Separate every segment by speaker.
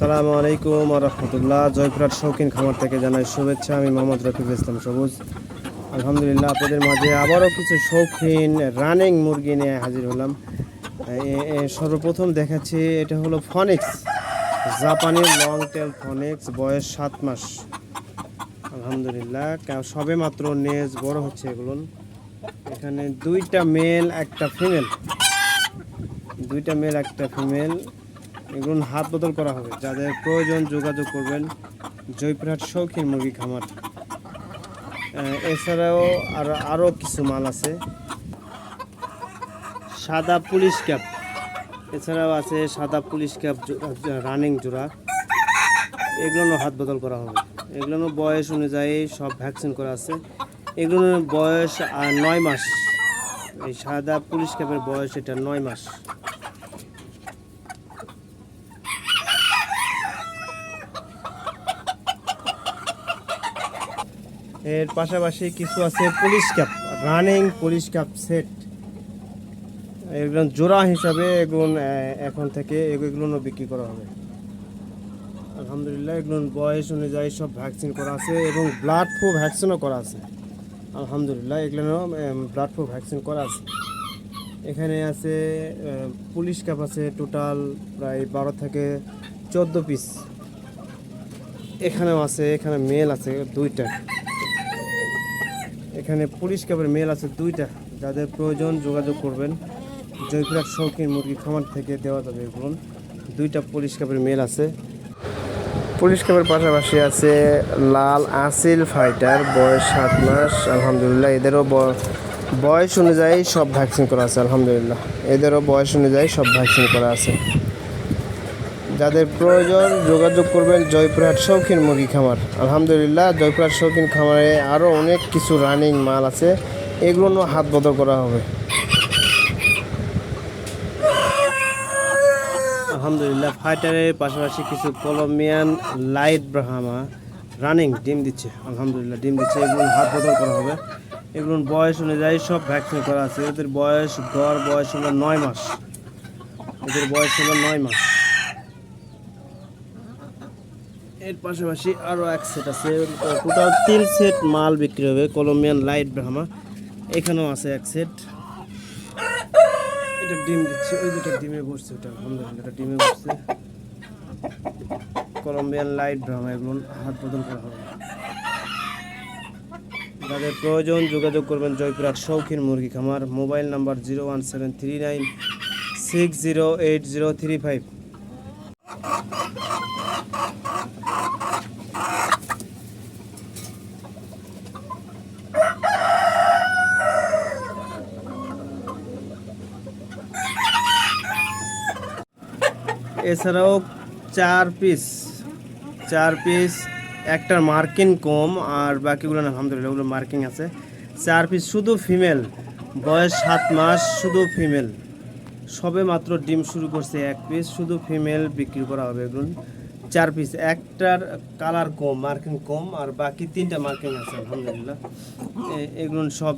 Speaker 1: সালামু আলাইকুম রহমতুল্লাহ। জয়পুরহাট শৌখিন খামার থেকে জানাই শুভেচ্ছা। আমি মোহাম্মদ রফিকুল ইসলাম সবুজ। আলহামদুলিল্লাহ, আপনাদের মাঝে আবারও কিছু শৌখিন রানিং মুরগি নিয়ে হাজির হলাম। সর্বপ্রথম দেখাচ্ছি, এটা হলো ফনিক্স জাপানি লং টেল ফনিক্স বয়স সাত মাস। আলহামদুলিল্লাহ সবে মাত্র নেজ বড় হচ্ছে এগুলো। এখানে দুইটা মেল একটা ফিমেল দুইটা মেল একটা ফিমেল এগুলো হাত বদল করা হবে। যাদের প্রয়োজন যোগাযোগ করবেন জয়পুরহাট শৌখিন মুরগি খামার। এছাড়াও আরও আরও কিছু মাল আছে। সাদা পুলিশ ক্যাপ। এছাড়াও আছে সাদা পুলিশ ক্যাপ রানিং জোড়া। এগুলো হাত বদল করা হবে। এগুলো বয়স অনুযায়ী সব ভ্যাকসিন করা আছে। এগুলোর বয়স আহ, নয় মাস। এই সাদা পুলিশ ক্যাপের বয়স এটা নয় মাস। এর পাশাপাশি কিছু আছে police cap, running police cap set. এগুলো জোড়া হিসাবে এগুলো এখন থেকে এগুলো বিক্রি করা হবে। আলহামদুলিল্লাহ, এগুলো বয়স অনুযায়ী সব ভ্যাকসিন করা আছে এবং ব্লাড ফ্লু ভ্যাকসিনও করা আছে। আলহামদুলিল্লাহ, এগুলো ব্লাড ফ্লু ভ্যাকসিন করা আছে। এখানে আছে পুলিশ ক্যাপ আছে টোটাল প্রায় বারো থেকে চোদ্দ পিস এখানেও আছে, এখানে মেল আছে দুইটা। এখানে পুলিশ ক্যাবের মেল আছে দুইটা। যাদের প্রয়োজন যোগাযোগ করবেন। জয়পুরহাট শৌখিন মুরগি খামার থেকে দেওয়া যাবে এগুলো। দুইটা পুলিশ ক্যাবের মেল আছে। পুলিশ ক্যাবের পাশাপাশি আছে লাল আসিল ফাইটার বয়স সাত মাস, আলহামদুলিল্লাহ। এদেরও বয়স অনুযায়ী সব ভ্যাকসিন করা আছে, আলহামদুলিল্লাহ। এদেরও বয়স অনুযায়ী সব ভ্যাকসিন করা আছে। যাদের প্রয়োজন যোগাযোগ করবেন জয়পুরহাট শৌখিন মুরগি খামার। আলহামদুলিল্লাহ, জয়পুরহাট শৌখিন খামারে আরও অনেক কিছু রানিং মাল আছে। এগুলো হাত বদল করা হবে। আলহামদুলিল্লাহ ফাইটারের পাশাপাশি কিছু কলম্বিয়ান লাইট ব্রাহামা রানিং ডিম দিচ্ছে। আলহামদুলিল্লাহ, ডিম দিচ্ছে, এগুলো হাত বদল করা হবে। এগুলোর বয়স অনুযায়ী সব ভ্যাকসিন করা আছে। এদের বয়স, গড় বয়স হলো নয় মাস। এদের বয়স হলো নয় মাস। এর পাশাপাশি আরও এক সেট আছে। টোটাল তিন সেট মাল বিক্রি হবে কলম্বিয়ান লাইট ব্রাহ্মা এখানেও আছে এক সেট এটা ডিম দিচ্ছে, ওই দুটো ডিমে বসছে ওটা এটা ডিমে বসছে কলম্বিয়ান লাইট ব্রাহ্মা এগুলো হাত বদল করা হবে। যাদের প্রয়োজন যোগাযোগ করবেন জয়পুরহাট শৌখিন মুরগি খামার, mobile number zero one seven three nine six zero eight zero three five. এছাড়াও চার পিস চার পিস একটার মার্কিং কম আর বাকিগুলো না, আলহামদুলিল্লাহ ওগুলো মার্কিং আছে। চার পিস শুধু ফিমেল বয়স সাত মাস শুধু ফিমেল সবে মাত্র ডিম শুরু করছে এক পিস শুধু ফিমেল বিক্রি করা হবে এগুলো। চার পিস একটার কালার কম মার্কিং কম আর বাকি তিনটা মার্কিং আছে, আলহামদুলিল্লাহ। এগুলো সব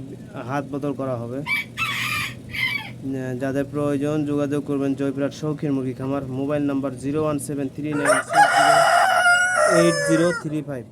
Speaker 1: হাত বদল করা হবে। যাদের প্রয়োজন যোগাযোগ করবেন জয়পুরহাট শৌখিন মুরগি খামার, mobile number zero one seven three nine six zero eight zero three five.